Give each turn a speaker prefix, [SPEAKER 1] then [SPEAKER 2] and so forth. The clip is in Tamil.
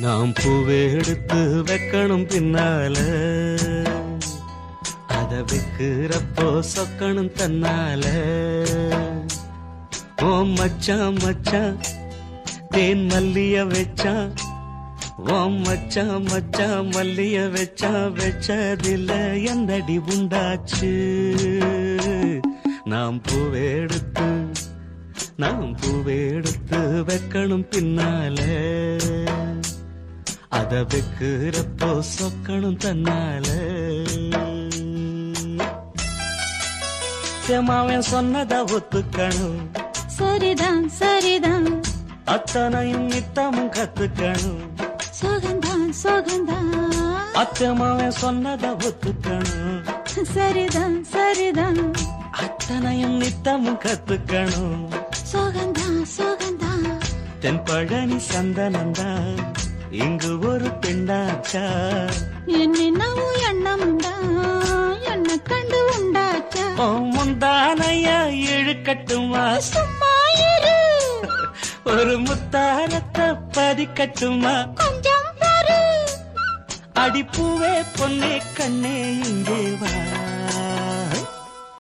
[SPEAKER 1] நாம் பூவே எடுத்து வைக்கணும் பின்னால. அதை வைக்கிறப்போ சொக்கணும் தன்னால. ஓ மச்சான் மச்சான் தேன் மல்லிய வச்சா. ஓம் மச்சா மச்சா மல்லிய வச்சா வச்சதில்ல என்னடி உண்டாச்சு? நாம் பூவை எடுத்து நாம் பூவை எடுத்து வைக்கணும் பின்னாலே. அத வைக்கிறப்போ சொக்கணும் தன்னால. மாவன் சொன்னத ஒத்துக்கணும்.
[SPEAKER 2] சரிதான் சரிதான்.
[SPEAKER 1] அத்தனையும் நித்தமும் கத்துக்கணும்.
[SPEAKER 2] சோகந்தான் சோகந்தான்.
[SPEAKER 1] அத்தமாவன் சொன்னத ஒத்துக்கணும்.
[SPEAKER 2] சரிதான் சரிதான்.
[SPEAKER 1] அத்தனையும் நித்தமும் கத்துக்கணும்.
[SPEAKER 2] சோகந்தான் சோகந்தான்.
[SPEAKER 1] தென்பழனி சந்தனந்தா. இங்கு ஒரு பெண்ணாச்சா?
[SPEAKER 2] என்னென்னவோ எண்ணமுண்டா என்ன கண்டு உண்டாச்சா?
[SPEAKER 1] ஓ முந்தானையா இழுக்கட்டுமா
[SPEAKER 2] சும்மா இரு.
[SPEAKER 1] ஒரு முத்தாரத்தை பதிக்கட்டுமா?
[SPEAKER 2] கொஞ்சம்
[SPEAKER 1] அடிப்பூவே பொன்னே கண்ணே இங்கே வா.